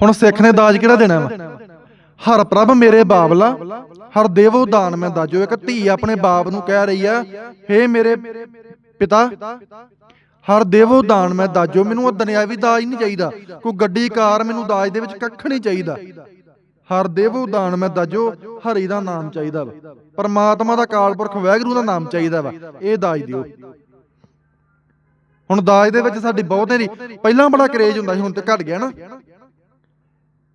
ਹੁਣ ਸਿੱਖ ਨੇ ਦਾਜ ਕਿਹੜਾ ਦੇਣਾ ਵਾ? ਹਰ ਪ੍ਰਭ ਮੇਰੇ ਬਾਬਲਾ ਹਰ ਦੇਵੋ ਦਾਨ ਮੈਂ ਦਾਜੋ। ਇੱਕ ਧੀ ਆਪਣੇ ਬਾਪ ਨੂੰ ਕਹਿ ਰਹੀ ਆ, ਹੇ ਮੇਰੇ ਪਿਤਾ, ਹਰ ਦੇਵੋ ਦਾਨ ਮੈਂ ਦਾਜੋ। ਮੈਨੂੰ ਉਹ ਦੁਨਿਆਵੀ ਦਾਜ ਨਹੀਂ ਚਾਹੀਦਾ। ਕੋਈ ਗੱਡੀ, ਕਾਰ ਮੈਨੂੰ ਦਾਜ ਦੇ ਵਿੱਚ ਕੱਖ ਨਹੀਂ ਚਾਹੀਦਾ। ਹਰ ਦੇਵੋ ਦਾਨ ਮੈਂ ਦਾਜੋ, ਹਰੀ ਦਾ ਨਾਮ ਚਾਹੀਦਾ ਵਾ। ਪਰਮਾਤਮਾ ਦਾ ਕਾਲਪੁਰਖ ਵੈਗਰੂ ਦਾ ਨਾਮ ਚਾਹੀਦਾ ਵਾ। ਇਹ ਦਾਜ ਦਿਓ। ਹੁਣ ਦਾਜ ਦੇ ਵਿੱਚ ਸਾਡੀ ਬਹੁਤੇ ਦੀ ਪਹਿਲਾਂ ਬੜਾ ਕਰੇਜ ਹੁੰਦਾ ਸੀ, ਹੁਣ ਤੇ ਘਟ ਗਿਆ ਨਾ।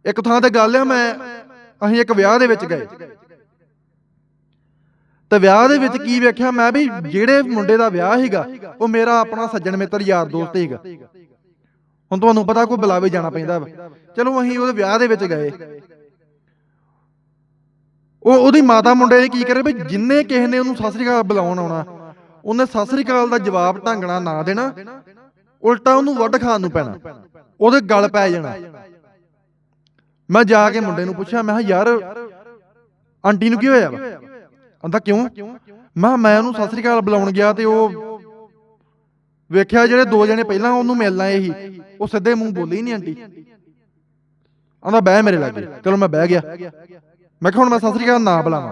ਇੱਕ ਥਾਂ ਤੇ ਗੱਲ ਆ, ਮੈਂ ਅਸੀਂ ਇੱਕ ਵਿਆਹ ਦੇ ਵਿੱਚ ਗਏ। ਤੇ ਵਿਆਹ ਦੇ ਵਿੱਚ ਕੀ ਵੇਖਿਆ? ਮੈਂ ਵੀ ਜਿਹੜੇ ਮੁੰਡੇ ਦਾ ਵਿਆਹ ਸੀਗਾ, ਉਹ ਮੇਰਾ ਆਪਣਾ ਸੱਜਣ ਮਿੱਤਰ, ਯਾਰ ਦੋਸਤ ਸੀਗਾ। ਹੁਣ ਤੁਹਾਨੂੰ ਪਤਾ ਕੋਈ ਬੁਲਾਵੇ ਜਾਣਾ ਪੈਂਦਾ ਵਾ। ਚਲੋ ਅਸੀਂ ਉਹਦੇ ਵਿਆਹ ਦੇ ਵਿੱਚ ਗਏ। ਉਹ ਉਹਦੀ ਮਾਤਾ ਮੁੰਡੇ ਨੇ ਕੀ ਕਰੇ ਵੀ ਜਿੰਨੇ ਕਿਸੇ ਨੇ ਉਹਨੂੰ ਸਤਿ ਸ੍ਰੀ ਅਕਾਲ ਬੁਲਾਉਣ ਆਉਣਾ, ਉਹਨੇ ਸਤਿ ਸ੍ਰੀ ਅਕਾਲ ਦਾ ਜਵਾਬ ਢੰਗਣਾ ਨਾ ਦੇਣਾ, ਉਲਟਾ ਉਹਨੂੰ ਵੱਢ ਖਾਣ ਨੂੰ ਪੈਣਾ, ਉਹਦੇ ਗਲ ਪੈ ਜਾਣਾ। ਮੈਂ ਜਾ ਕੇ ਮੁੰਡੇ ਨੂੰ ਪੁੱਛਿਆ, ਮੈਂ ਕਿਹਾ, ਯਾਰ, ਆਂਟੀ ਨੂੰ ਕੀ ਹੋਇਆ ਵਾ? ਕਹਿੰਦਾ ਕਿਉਂ? ਮੈਂ ਕਿਹਾ, ਮੈਂ ਉਹਨੂੰ ਸਤਿ ਸ੍ਰੀ ਅਕਾਲ ਬੁਲਾਉਣ ਗਿਆ ਤੇ ਉਹ ਵੇਖਿਆ ਜਿਹੜੇ ਦੋ ਜਣੇ ਪਹਿਲਾਂ ਉਹਨੂੰ ਮਿਲਣਾ ਆਏ ਉਹ ਸਿੱਧੇ ਮੂੰਹ ਬੋਲੀ ਨਹੀਂ ਆਂਟੀ। ਆਂਦਾ, ਬਹਿ ਮੇਰੇ ਲਾਗੇ, ਚਲੋ ਮੈਂ ਬਹਿ ਗਿਆ। ਮੈਂ ਕਿਹਾ, ਹੁਣ ਮੈਂ ਸਤਿ ਸ੍ਰੀ ਅਕਾਲ ਨਾ ਬੁਲਾਵਾਂ,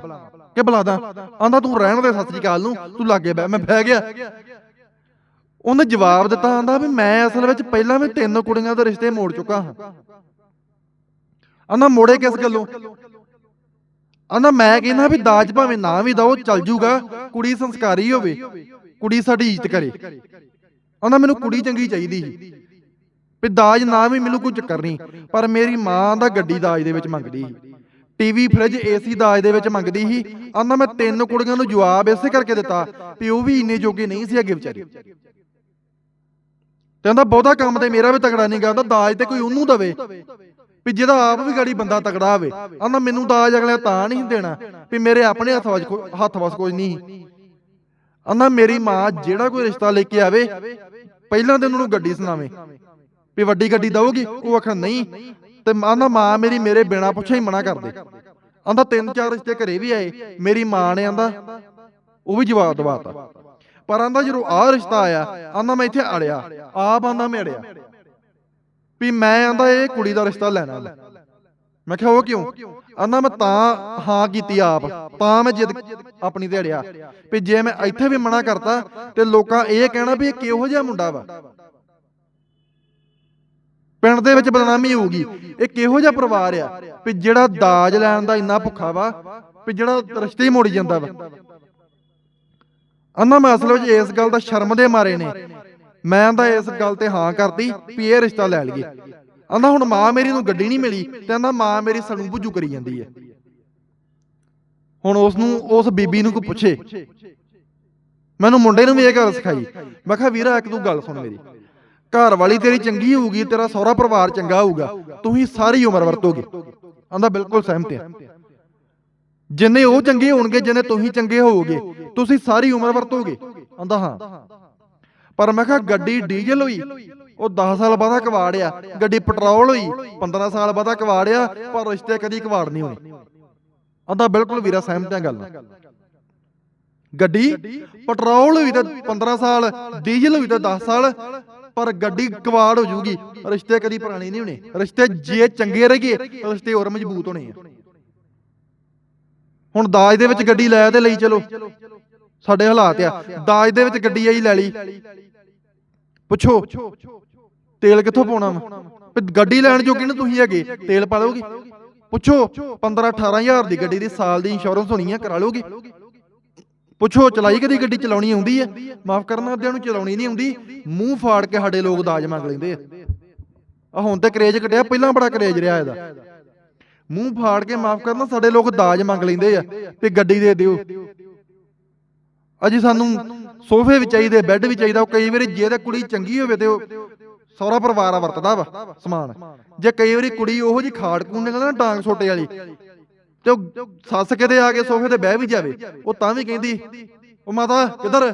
ਕਿ ਬੁਲਾਦਾ? ਆਂਦਾ, ਤੂੰ ਰਹਿਣ ਦੇ ਸਤਿ ਸ੍ਰੀ ਅਕਾਲ ਨੂੰ, ਤੂੰ ਲਾਗੇ ਬਹਿ, ਮੈਂ ਬਹਿ ਗਿਆ। ਉਹਨੇ ਜਵਾਬ ਦਿੱਤਾ, ਆਂਦਾ, ਵੀ ਮੈਂ ਅਸਲ ਵਿੱਚ ਪਹਿਲਾਂ ਵੀ ਤਿੰਨ ਕੁੜੀਆਂ ਦੇ ਰਿਸ਼ਤੇ ਮੋੜ ਚੁੱਕਾ ਹਾਂ। ਆਂਦਾ ਮੋੜੇ ਕਿਸ ਗੱਲੋਂ? ਆਂਦਾ ਮੈਂ ਕਹਿੰਦਾ ਵੀ ਦਾਜ ਭਾਵੇਂ ਨਾ ਵੀ ਦਓ, ਚੱਲ ਜੂਗਾ, ਕੁੜੀ ਸੰਸਕਾਰੀ ਹੋਵੇ, ਕੁੜੀ ਸਾਡੀ ਇੱਜ਼ਤ ਕਰੇ। ਆਂਦਾ ਮੈਨੂੰ ਕੁੜੀ ਚੰਗੀ ਚਾਹੀਦੀ ਸੀ। ਵੀ ਦਾਜ ਨਾ ਵੀ ਮੈਨੂੰ ਕੋਈ ਚੱਕਰ ਨਹੀਂ, ਪਰ ਮੇਰੀ ਮਾਂ ਦਾ ਗੱਡੀ ਦਾਜ ਦੇ ਵਿੱਚ ਮੰਗਦੀ ਸੀ। ਟੀਵੀ, ਫ੍ਰਿਜ, ਏਸੀ ਦਾਜ ਦੇ ਵਿੱਚ ਮੰਗਦੀ ਸੀ। ਆਂਦਾ ਮੈਂ ਤਿੰਨ ਕੁੜੀਆਂ ਨੂੰ ਜਵਾਬ ਇਸੇ ਕਰਕੇ ਦਿੱਤਾ ਵੀ ਉਹ ਵੀ ਇੰਨੇ ਜੋਗੇ ਨਹੀਂ ਸੀ ਅੱਗੇ ਵਿਚਾਰੀ। ਤੇ ਆਂਦਾ ਬਹੁਤਾ ਕੰਮ ਤੇ ਮੇਰਾ ਵੀ ਤਗੜਾ ਨਹੀਂ ਗਾ ਕਰਦਾ ਦਾਜ ਤੇ ਕੋਈ ਉਹਨੂੰ ਦਵੇ। ਵੀ ਜਿਹਦਾ ਆਪ ਵੀ ਗਾੜੀ ਬੰਦਾ ਤਕੜਾ ਹੋਵੇ, ਆਂਦਾ ਮੈਨੂੰ ਦਾਜ ਅਗਲਿਆਂ ਤਾਂ ਨਹੀਂ ਦੇਣਾ, ਵੀ ਮੇਰੇ ਆਪਣੇ ਹੱਥ ਵਸ ਹੱਥ ਵਸ ਕੁਝ ਨਹੀਂ। ਆਂਦਾ ਮੇਰੀ ਮਾਂ ਜਿਹੜਾ ਕੋਈ ਰਿਸ਼ਤਾ ਲੈ ਕੇ ਆਵੇ, ਪਹਿਲਾਂ ਤੇ ਉਹਨੂੰ ਗੱਡੀ ਸੁਣਾਵੇ, ਵੀ ਵੱਡੀ ਗੱਡੀ ਦਊਗੀ, ਉਹ ਆਖਣ ਨਹੀਂ, ਤੇ ਆਂਦਾ ਮਾਂ ਮੇਰੀ ਮੇਰੇ ਬਿਨਾ ਪੁੱਛੇ ਹੀ ਮਨਾ ਕਰਦੇ ਆਂਦਾ ਤਿੰਨ ਚਾਰ ਰਿਸ਼ਤੇ ਘਰੇ ਵੀ ਆਏ, ਮੇਰੀ ਮਾਂ ਨੇ ਆਂਦਾ, ਉਹ ਵੀ ਜਵਾਬ ਦਵਾਤਾ ਪਰ ਆਂਦਾ ਜਦੋਂ ਆਹ ਰਿਸ਼ਤਾ ਆਇਆ, ਆਂਦਾ ਮੈਂ ਇੱਥੇ ਅੜਿਆ, ਆਪ ਆਂਦਾ ਮੈਂ ਅੜਿਆ। ਵੀ ਮੈਂ ਆਂਦਾ ਇਹ ਕੁੜੀ ਦਾ ਰਿਸ਼ਤਾ ਲੈਣਾ ਮੈਂ ਕਿਹਾ, ਉਹ ਕਿਉਂ? ਆਂਦਾ ਮੈਂ ਤਾਂ ਹਾਂ ਕੀਤੀ ਆਪ, ਤਾਂ ਮੈਂ ਜਿੱਦ ਆਪਣੀ ਤੇ ਵੀ ਜੇ ਮੈਂ ਇੱਥੇ ਵੀ ਮਨਾ ਕਰਤਾ ਤੇ ਲੋਕਾਂ ਇਹ ਕਹਿਣਾ ਵੀ ਇਹ ਕਿਹੋ ਜਿਹਾ ਮੁੰਡਾ ਵਾ। ਪਿੰਡ ਦੇ ਵਿੱਚ ਬਦਨਾਮੀ ਹੋਊਗੀ। ਇਹ ਕਿਹੋ ਜਿਹਾ ਪਰਿਵਾਰ ਆ। ਵੀ ਜਿਹੜਾ ਦਾਜ ਲੈਣ ਦਾ ਇੰਨਾ ਭੁੱਖਾ ਵਾ, ਵੀ ਜਿਹੜਾ ਰਿਸ਼ਤੇ ਹੀ ਮੋੜੀ ਜਾਂਦਾ ਵਾ। ਅੰਨਾ ਮੈਂ ਅਸਲ ਵਿੱਚ ਇਸ ਗੱਲ ਦਾ ਸ਼ਰਮ ਦੇ ਮਾਰੇ ਨੇ। ਮੈਂ ਤਾਂ ਇਸ ਗੱਲ ਤੇ ਹਾਂ ਕਰਦੀ ਵੀ ਇਹ ਰਿਸ਼ਤਾ ਲੈ ਲਈਏ। ਆਂਦਾ ਹੁਣ ਮਾਂ ਮੇਰੀ ਨੂੰ ਗੱਡੀ ਨਹੀਂ ਮਿਲੀ ਤੇ ਆਂਦਾ ਮਾਂ ਮੇਰੀ ਸਣੂ ਬੁੱਝੂ ਕਰੀ ਜਾਂਦੀ ਹੈ। ਹੁਣ ਉਸ ਨੂੰ ਉਸ ਬੀਬੀ ਨੂੰ ਕੋ ਪੁੱਛੇ। ਮੈਨੂੰ ਮੁੰਡੇ ਨੂੰ ਵੀ ਇਹ ਗੱਲ ਸਿਖਾਈ। ਮੈਂ ਕਿਹਾ, ਵੀਰਾ, ਇੱਕ ਤੂੰ ਗੱਲ ਸੁਣ ਮੇਰੀ। ਘਰ ਵਾਲੀ ਤੇਰੀ ਚੰਗੀ ਹੋਊਗੀ, ਤੇਰਾ ਸਹੁਰਾ ਪਰਿਵਾਰ ਚੰਗਾ ਹੋਊਗਾ ਤੁਸੀਂ ਸਾਰੀ ਉਮਰ ਵਰਤੋਗੇ। ਆਂਦਾ ਬਿਲਕੁਲ ਸਹਿਮਤ ਆ ਜਿੰਨੇ ਉਹ ਚੰਗੇ ਹੋਣਗੇ, ਜਿੰਨੇ ਤੁਸੀਂ ਚੰਗੇ ਹੋਵੋਗੇ, ਤੁਸੀਂ ਸਾਰੀ ਉਮਰ ਵਰਤੋਗੇ। ਆਂਦਾ ਹਾਂ। ਪਰ ਮੈਂ ਕਿਹਾ ਗੱਡੀ ਡੀਜ਼ਲ ਹੋਈ। ਉਹ 10 ਸਾਲ ਬਾਅਦ ਕਵਾੜਿਆ। ਗੱਡੀ ਪੈਟਰੋਲ ਹੋਈ। 15 ਸਾਲ ਬਾਅਦ ਕਵਾੜਿਆ ਪਰ ਰਿਸ਼ਤੇ ਕਦੀ ਕਵਾੜ ਨਹੀਂ ਹੋਣੇ ਆਂਦਾ ਬਿਲਕੁਲ ਵੀਰਾ ਸਹਿਮਤ ਆ ਗੱਲ। ਗੱਡੀ ਪੈਟਰੋਲ ਹੋਈ ਤਾਂ 15 ਸਾਲ ਡੀਜ਼ਲ ਹੋਈ ਤਾਂ 10 ਸਾਲ ਪਰ ਗੱਡੀ ਕਵਾੜ ਹੋ ਜੂਗੀ। ਰਿਸ਼ਤੇ ਕਦੀ ਪੁਰਾਣੇ ਨਹੀਂ ਹੋਣੇ। ਰਿਸ਼ਤੇ ਜੇ ਚੰਗੇ ਰਹੇਗੇ ਰਿਸ਼ਤੇ ਹੋਰ ਮਜ਼ਬੂਤ ਹੋਣੇ ਆ। ਹੁਣ ਦਾਜ ਦੇ ਵਿੱਚ ਗੱਡੀ ਲੈ ਤੇ ਲਈ ਚਲੋ। ਸਾਡੇ ਹਾਲਾਤ ਆ। ਦਾਜ ਦੇ ਵਿੱਚ ਗੱਡੀ ਆਈ ਲੈ ਲਈ। ਪੁੱਛੋ, ਤੇਲ ਕਿੱਥੋਂ ਪਾਉਣਾ ਵਾ? ਗੱਡੀ ਲੈਣ ਜੋਗੇ ਨਾ ਤੁਸੀਂ ਹੈਗੇ, ਤੇਲ ਪਾ ਲਓਗੇ। ਪੁੱਛੋ 15 18000 ਦੀ ਗੱਡੀ ਦੀ ਸਾਲ ਦੀ ਇੰਸ਼ੋਰੈਂਸ ਹੋਣੀ ਆ, ਕਰਾ ਲਓਗੇ। ਪੁੱਛੋ, ਚਲਾਈ ਕਦੀ ਗੱਡੀ ਚਲਾਉਣੀ ਆਉਂਦੀ ਹੈ ਮਾਫ ਕਰਨਾ, ਅੱਧਿਆਂ ਨੂੰ ਚਲਾਉਣੀ ਨਹੀਂ ਆਉਂਦੀ। ਮੂੰਹ ਫਾੜ ਕੇ ਸਾਡੇ ਲੋਕ ਦਾਜ ਮੰਗ ਲੈਂਦੇ ਆ। ਆ ਹੁਣ ਤੇ ਕਰੇਜ ਘਟਿਆ ਪਹਿਲਾਂ ਬੜਾ ਕਰੇਜ ਰਿਹਾ ਇਹਦਾ। ਮੂੰਹ ਫਾੜ ਕੇ ਮਾਫ ਕਰਨਾ, ਸਾਡੇ ਲੋਕ ਦਾਜ ਮੰਗ ਲੈਂਦੇ ਆ ਤੇ ਗੱਡੀ ਦੇ ਦਿਓ। ਅਜੀ ਸਾਨੂੰ ਸੋਫੇ ਵੀ ਚਾਹੀਦੇ, ਬੈੱਡ ਵੀ ਚਾਹੀਦਾ, ਉਹ ਕਈ ਵਾਰੀ ਜੇ ਤਾਂ ਕੁੜੀ ਚੰਗੀ ਹੋਵੇ ਤੇ ਉਹ ਸਹੁਰਾ ਪਰਿਵਾਰ ਆ ਵਰਤਦਾ ਵਾ, ਸਮਾਨ। ਜੇ ਕਈ ਵਾਰੀ ਕੁੜੀ ਉਹੋ ਜੀ ਖਾੜ ਨਿਕਲਦਾ ਨਾ ਡਾਂਗ ਛੋਟੇ ਵਾਲੀ, ਤੇ ਉਹ ਸੱਸ ਕਿਤੇ ਆ ਕੇ ਸੋਫੇ ਤੇ ਬਹਿ ਵੀ ਜਾਵੇ, ਉਹ ਤਾਂ ਵੀ ਕਹਿੰਦੀ, ਉਹ ਮਾਤਾ ਕਿੱਧਰ?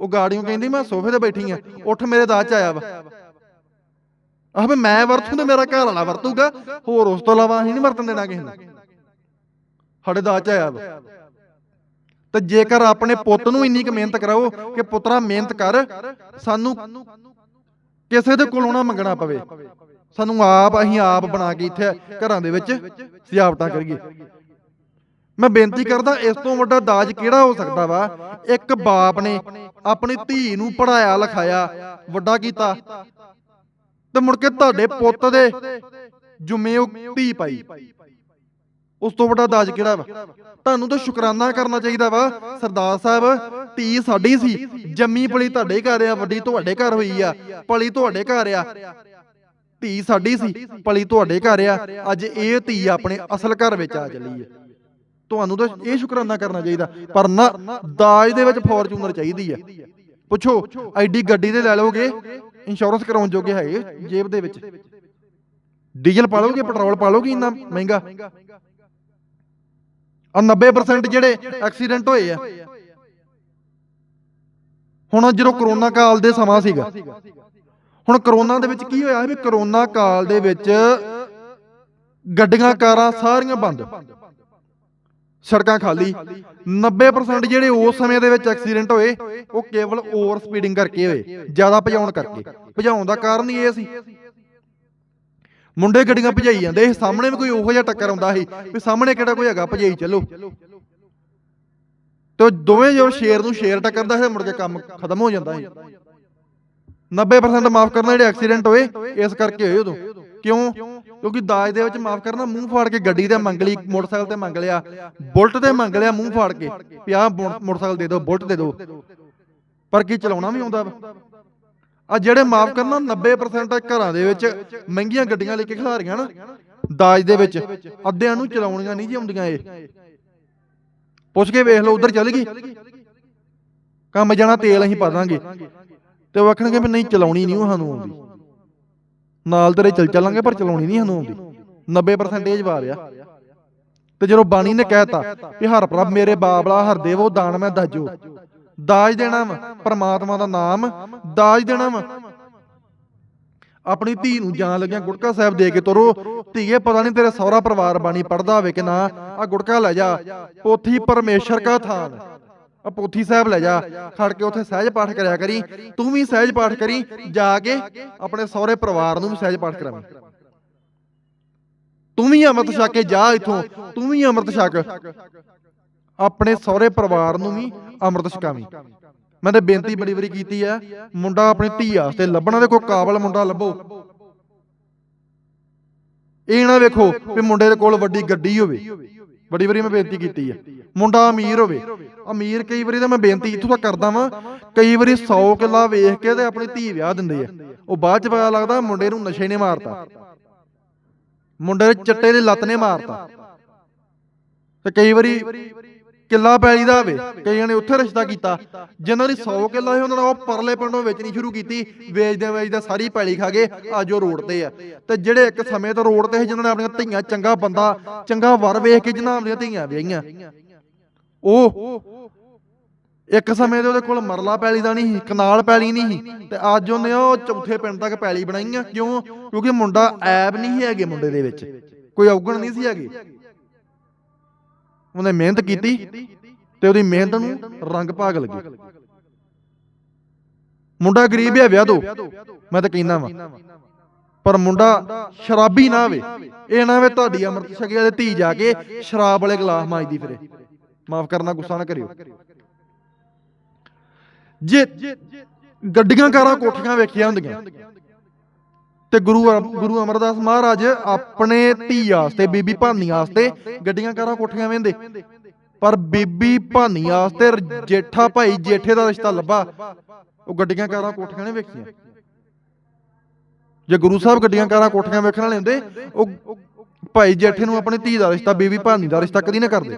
ਉਹ ਗਾੜੀਆਂ ਕਹਿੰਦੀ, ਮੈਂ ਸੋਫੇ ਤੇ ਬੈਠੀ ਆ, ਉੱਠ ਮੇਰੇ ਦਾਜ ਚ ਆਇਆ ਵਾ। ਆਹ ਵੀ ਮੈਂ ਵਰਤੂ ਤੇ ਮੇਰਾ ਘਰ ਵਾਲਾ ਵਰਤੂਗਾ, ਹੋਰ ਉਸ ਤੋਂ ਇਲਾਵਾ ਅਸੀਂ ਨਹੀਂ ਵਰਤਣ ਦੇਣਾ ਕਿਸੇ ਨੂੰ। ਸਾਡੇ ਦਾਜ ਚ ਆਇਆ ਵਾ। ਤੇ ਜੇਕਰ ਆਪਣੇ ਪੁੱਤ ਨੂੰ ਇੰਨੀ ਕੁ ਮਿਹਨਤ ਕਰਾਓ ਕਿ ਪੁੱਤਰਾ ਮਿਹਨਤ ਕਰ, ਸਾਨੂੰ ਕਿਸੇ ਦੇ ਕੋਲੋਂ ਨਾ ਮੰਗਣਾ ਪਵੇ। ਸਾਨੂੰ ਆਪ ਅਸੀਂ ਆਪ ਬਣਾ ਕੇ ਇੱਥੇ ਘਰਾਂ ਦੇ ਵਿੱਚ ਸਜਾਵਟਾਂ ਕਰੀਏ। ਮੈਂ ਬੇਨਤੀ ਕਰਦਾ ਇਸ ਤੋਂ ਵੱਡਾ ਦਾਜ ਕਿਹੜਾ ਹੋ ਸਕਦਾ ਵਾ? ਇੱਕ ਬਾਪ ਨੇ ਆਪਣੀ ਧੀ ਨੂੰ ਪੜਾਇਆ ਲਿਖਾਇਆ, ਵੱਡਾ ਕੀਤਾ ਤੇ ਮੁੜ ਕੇ ਤੁਹਾਡੇ ਪੁੱਤ ਦੇ ਜੁਮੇ ਉਹ ਧੀ ਪਾਈ। ਉਸ ਤੋਂ ਵੱਡਾ ਦਾਜ ਕਿਹੜਾ ਵਾ? ਤੁਹਾਨੂੰ ਤਾਂ ਸ਼ੁਕਰਾਨਾ ਕਰਨਾ ਚਾਹੀਦਾ ਵਾ। ਸਰਦਾਰ ਸਾਹਿਬ, ਧੀ ਸਾਡੀ ਸੀ। ਜੰਮੀ ਪਲੀ ਤੁਹਾਡੇ ਘਰ ਆ, ਵੱਡੀ ਤੁਹਾਡੇ ਘਰ ਹੋਈ ਆ। ਪਲੀ ਤੁਹਾਡੇ ਘਰ ਆ। ਧੀ ਸਾਡੀ ਸੀ, ਪਲੀ ਤੁਹਾਡੇ ਘਰ ਆ। ਅੱਜ ਇਹ ਧੀ ਆਪਣੇ ਅਸਲ ਘਰ ਵਿੱਚ ਆ ਚਲੀ ਹੈ ਤੁਹਾਨੂੰ ਤਾਂ ਇਹ ਸ਼ੁਕਰਾਨਾ ਕਰਨਾ ਚਾਹੀਦਾ। ਪਰ ਨਾ, ਦਾਜ ਦੇ ਵਿੱਚ ਫੋਰਚੂਨਰ ਚਾਹੀਦੀ ਹੈ ਪੁੱਛੋ ਐਡੀ ਗੱਡੀ ਦੇ ਲੈ ਲਓਗੇ ਇੰਸ਼ੋਰੈਂਸ ਕਰਾਉਣ ਜੋਗੇ ਹੈਗੇ ਜੇਬ ਦੇ ਵਿੱਚ। ਡੀਜ਼ਲ ਪਾ ਲਓਗੇ, ਪੈਟਰੋਲ ਪਾ ਲਓਗੇ ਇੰਨਾ ਮਹਿੰਗਾ? ਆ 90% ਜਿਹੜੇ ਐਕਸੀਡੈਂਟ ਹੋਏ ਆ। ਹੁਣ ਜਦੋਂ ਕਰੋਨਾ ਕਾਲ ਦੇ ਸਮਾਂ ਸੀਗਾ, ਹੁਣ ਕਰੋਨਾ ਦੇ ਵਿੱਚ ਕੀ ਹੋਇਆ ਵੀ ਕਰੋਨਾ ਕਾਲ ਦੇ ਵਿੱਚ ਗੱਡੀਆਂ, ਕਾਰਾਂ ਸਾਰੀਆਂ ਬੰਦ। ਸੜਕਾਂ ਖਾਲੀ। 90% ਜਿਹੜੇ ਉਸ ਸਮੇਂ ਦੇ ਵਿੱਚ ਐਕਸੀਡੈਂਟ ਹੋਏ, ਉਹ ਕੇਵਲ ਓਵਰ ਸਪੀਡਿੰਗ ਕਰਕੇ ਹੋਏ, ਜ਼ਿਆਦਾ ਭਜਾਉਣ ਕਰਕੇ। ਭਜਾਉਣ ਦਾ ਕਾਰਨ ਹੀ ਇਹ ਸੀ ਮੁੰਡੇ ਗੱਡੀਆਂ ਭਜਾਈ ਜਾਂਦੇ ਸੀ? ਸਾਹਮਣੇ ਵੀ ਕੋਈ ਉਹੋ ਜਿਹਾ ਟੱਕਰ ਆਉਂਦਾ ਸੀ ਵੀ ਸਾਹਮਣੇ ਕਿਹੜਾ ਕੋਈ ਹੈਗਾ, ਭਜਾਈ ਚੱਲੋ। ਤੇ ਦੋਵੇਂ ਜੋ ਸ਼ੇਰ ਨੂੰ ਸ਼ੇਰ ਟੱਕਰਦਾ ਸੀ ਮੁੜ ਕੇ ਕੰਮ ਖਤਮ ਹੋ ਜਾਂਦਾ ਸੀ। 90% ਮਾਫ ਕਰਨਾ ਜਿਹੜੇ ਐਕਸੀਡੈਂਟ ਹੋਏ, ਇਸ ਕਰਕੇ ਹੋਏ ਉਦੋਂ। ਕਿਉਂ? ਕਿਉਂਕਿ ਦਾਜ ਦੇ ਵਿੱਚ ਮਾਫ ਕਰਨਾ, ਮੂੰਹ ਫਾੜ ਕੇ ਗੱਡੀ ਤੇ ਮੰਗ ਲਈ, ਮੋਟਰਸਾਈਕਲ ਤੇ ਮੰਗ ਲਿਆ, ਬੁਲਟ ਤੇ ਮੰਗ ਲਿਆ, ਮੂੰਹ ਫਾੜ ਕੇ ਵੀ ਆਹ ਮੋਟਰਸਾਈਕਲ ਦੇ ਦਿਓ, ਬੁਲਟ ਦੇ ਦਿਓ। ਪਰ ਕੀ ਚਲਾਉਣਾ ਵੀ ਆਉਂਦਾ ਵਾ? ਆ ਜਿਹੜੇ ਮਾਫ ਕਰਨਾ 90% ਘਰਾਂ ਦੇ ਵਿੱਚ ਮਹਿੰਗੀਆਂ ਗੱਡੀਆਂ ਲੈ ਕੇ ਖਿਲਾਰੀਆਂ ਨਾ ਦਾਜ ਦੇ ਵਿੱਚ ਅੱਧਿਆਂ ਨੂੰ ਚਲਾਉਣੀਆਂ ਨਹੀਂ ਜੀ ਆਉਂਦੀਆਂ ਇਹ। ਪੁੱਛ ਕੇ ਵੇਖ ਲਓ ਉਧਰ ਚੱਲ ਗਈ। ਕੰਮ ਜਾਣਾ ਤੇਲ ਅਸੀਂ ਪਾ ਦਾਂਗੇ ਤੇ ਉਹ ਆਖਣਗੇ ਵੀ ਨਹੀਂ ਚਲਾਉਣੀ ਨਹੀਂ ਉਹ ਸਾਨੂੰ ਆਉਂਦੀ। ਨਾਲ ਤੇਰੇ ਚੱਲ ਚੱਲਾਂਗੇ ਪਰ ਚਲਾਉਣੀ ਨਹੀਂ ਸਾਨੂੰ ਆਉਂਦੀ। 90% ਇਹ ਜਵਾਬ ਆ। ਤੇ ਜਦੋਂ ਬਾਣੀ ਨੇ ਕਹਿਤਾ ਵੀ ਹਰ ਪ੍ਰਭ ਮੇਰੇ ਬਾਬਲਾ ਹਰਦੇਵੋ ਦਾਨ ਮੈਂ ਦਾਜੋ। ਦਾਜ ਦੇਣਾ ਵਾ, ਪਰਮਾਤਮਾ ਦਾ ਨਾਮ ਦਾਜ ਦੇਣਾ ਵਾ। ਆਪਣੀ ਧੀ ਨੂੰ ਜਾਣ ਲੱਗਿਆ ਗੁਟਕਾ ਸਾਹਿਬ ਦੇ ਕੇ ਤੁਰੋ, ਧੀਏ, ਪਤਾ ਨਹੀਂ ਤੇਰੇ ਸਹੁਰਾ ਪਰਿਵਾਰ ਬਾਣੀ ਪੜਦਾ ਹੋਵੇ ਕਿ ਨਾ ਆ ਗੁਟਕਾ ਲੈ ਜਾ, ਪੋਥੀ ਪਰਮੇਸ਼ਰ ਕਾ ਥਾਨ। ਆ ਪੋਥੀ ਸਾਹਿਬ ਲੈ ਜਾ, ਖੜ ਕੇ ਉੱਥੇ ਸਹਿਜ ਪਾਠ ਕਰਿਆ ਕਰੀ, ਤੂੰ ਵੀ ਸਹਿਜ ਪਾਠ ਕਰੀ, ਜਾ ਕੇ ਆਪਣੇ ਸਹੁਰੇ ਪਰਿਵਾਰ ਨੂੰ ਵੀ ਸਹਿਜ ਪਾਠ ਕਰਾਵੀਂ। ਤੂੰ ਵੀ ਅੰਮ੍ਰਿਤ ਛਕ ਕੇ ਜਾ ਇੱਥੋਂ, ਤੂੰ ਵੀ ਅੰਮ੍ਰਿਤ ਛਕ। ਆਪਣੇ ਸਹੁਰੇ ਪਰਿਵਾਰ ਨੂੰ ਵੀ ਅੰਮ੍ਰਿਤ ਛਕਾਵੀ। ਮੈਂ ਤੇ ਬੇਨਤੀ ਬੜੀ ਵਾਰੀ ਕੀਤੀ ਆ, ਮੁੰਡਾ ਆਪਣੀ ਧੀ ਵਾਸਤੇ ਲੱਭਣਾ ਦੇ ਕੋਈ ਕਾਬਲ ਮੁੰਡਾ ਲੱਭੋ। ਇਹ ਨਾ ਵੇਖੋ ਵੀ ਮੁੰਡੇ ਦੇ ਕੋਲ ਵੱਡੀ ਗੱਡੀ ਹੋਵੇ। ਬੜੀ ਵਾਰੀ ਮੈਂ ਬੇਨਤੀ ਕੀਤੀ ਆ। ਮੁੰਡਾ ਅਮੀਰ ਹੋਵੇ। ਅਮੀਰ ਕਈ ਵਾਰੀ ਤਾਂ ਮੈਂ ਬੇਨਤੀ ਇੱਥੋਂ ਤੱਕ ਕਰਦਾ ਵਾਂ, ਕਈ ਵਾਰੀ 100 ਕਿੱਲਾ ਵੇਖ ਕੇ ਤੇ ਆਪਣੀ ਧੀ ਵਿਆਹ ਦਿੰਦੇ ਆ। ਉਹ ਬਾਅਦ ਚ ਪਤਾ ਲੱਗਦਾ ਮੁੰਡੇ ਨੂੰ ਨਸ਼ੇ ਨੇ ਮਾਰਤਾ। ਮੁੰਡੇ ਦੇ ਚੱਟੇ ਦੇ ਲੱਤ ਨੇ ਮਾਰਤਾ। ਤੇ ਕਈ ਵਾਰੀ ਕਿੱਲਾ ਪੈਲੀ ਦਾ ਹੋਵੇ। ਕਈਆਂ ਨੇ ਉੱਥੇ ਰਿਸ਼ਤਾ ਕੀਤਾ। ਜਿਨ੍ਹਾਂ ਦੀ 100 ਕਿੱਲਾ ਸੀ, ਉਹਨਾਂ ਨੇ ਉਹ ਪਰਲੇ ਪਿੰਡੋਂ ਵੇਚਣੀ ਸ਼ੁਰੂ ਕੀਤੀ। ਵੇਚਦੇ ਵੇਚਦੇ ਸਾਰੀ ਪੈਲੀ ਖਾ ਗਏ, ਅੱਜ ਉਹ ਰੋਡ ਤੇ ਆ। ਤੇ ਜਿਹੜੇ ਇੱਕ ਸਮੇਂ ਤੋਂ ਰੋਡ ਤੇ ਸੀ, ਜਿਨ੍ਹਾਂ ਨੇ ਆਪਣੀਆਂ ਧੀਆਂ, ਚੰਗਾ ਬੰਦਾ, ਚੰਗਾ ਵਰ ਵੇਖ ਕੇ ਜਿਨ੍ਹਾਂ ਆਪਣੀਆਂ ਧੀਆਂ ਵਿਆਹੀਆਂ। ਉਹ ਇੱਕ ਸਮੇਂ ਤੇ ਉਹਦੇ ਕੋਲ ਮਰਲਾ ਪੈਲੀ ਦਾ ਨਹੀਂ ਸੀ, ਕਨਾਲ ਪੈਲੀ ਨਹੀਂ ਸੀ। ਤੇ ਅੱਜ ਉਹਨੇ ਉਹ ਚੌਥੇ ਪਿੰਡ ਤੱਕ ਪੈਲੀ ਬਣਾਈਆਂ। ਕਿਉਂ? ਕਿਉਂਕਿ ਮੁੰਡਾ ਐਬ ਨਹੀਂ ਸੀ ਹੈਗੇ ਮੁੰਡੇ ਦੇ ਵਿੱਚ। ਕੋਈ ਔਗਣ ਨਹੀਂ ਸੀ ਹੈਗੇ। ਉਹਨੇ ਮਿਹਨਤ ਕੀਤੀ ਤੇ ਉਹਦੀ ਮਿਹਨਤ ਨੂੰ ਰੰਗ ਭਾਗ ਲੱਗੇ। ਮੁੰਡਾ ਗਰੀਬ ਹੈ ਵਿਆਹ ਦੋ। ਮੈਂ ਤਾਂ ਕਹਿੰਦਾ ਵਾਂ। ਪਰ ਮੁੰਡਾ ਸ਼ਰਾਬੀ ਨਾ ਹੋਵੇ। ਇਹ ਨਾ ਹੋਵੇ ਤੁਹਾਡੀ ਅੰਮ੍ਰਿਤ ਛਕੀ ਵਾਲੇ ਧੀ ਜਾ ਕੇ ਸ਼ਰਾਬ ਵਾਲੇ ਗਲਾਸ ਮਾਜਦੀ ਫਿਰੇ। ਮਾਫ ਕਰਨਾ ਗੁੱਸਾ ਨਾ ਕਰਿਓ। ਜੇ ਗੱਡੀਆਂ ਕਾਰਾਂ ਕੋਠੀਆਂ ਵੇਖੀਆਂ ਹੁੰਦੀਆਂ ਤੇ ਗੁਰੂ ਗੁਰੂ ਅਮਰਦਾਸ ਮਹਾਰਾਜ ਆਪਣੇ ਧੀ ਵਾਸਤੇ, ਬੀਬੀ ਭਾਨੀ ਵਾਸਤੇ ਗੱਡੀਆਂ, ਕਾਰਾਂ, ਕੋਠੀਆਂ ਵੇਂਦੇ। ਪਰ ਬੀਬੀ ਭਾਨੀ ਵਾਸਤੇ ਜੇਠਾ ਭਾਈ ਜੇਠੇ ਦਾ ਰਿਸ਼ਤਾ ਲੱਭਾ। ਉਹ ਗੱਡੀਆਂ, ਕਾਰਾਂ, ਕੋਠੀਆਂ ਨੇ ਵੇਖੀਆਂ। ਜੇ ਗੁਰੂ ਸਾਹਿਬ ਗੱਡੀਆਂ, ਕਾਰਾਂ, ਕੋਠੀਆਂ ਵੇਖਣ ਵਾਲੇ ਹੁੰਦੇ, ਉਹ ਭਾਈ ਜੇਠੇ ਨੂੰ ਆਪਣੀ ਧੀ ਦਾ ਰਿਸ਼ਤਾ, ਬੀਬੀ ਭਾਨੀ ਦਾ ਰਿਸ਼ਤਾ ਕਦੀ ਨਾ ਕਰਦੇ।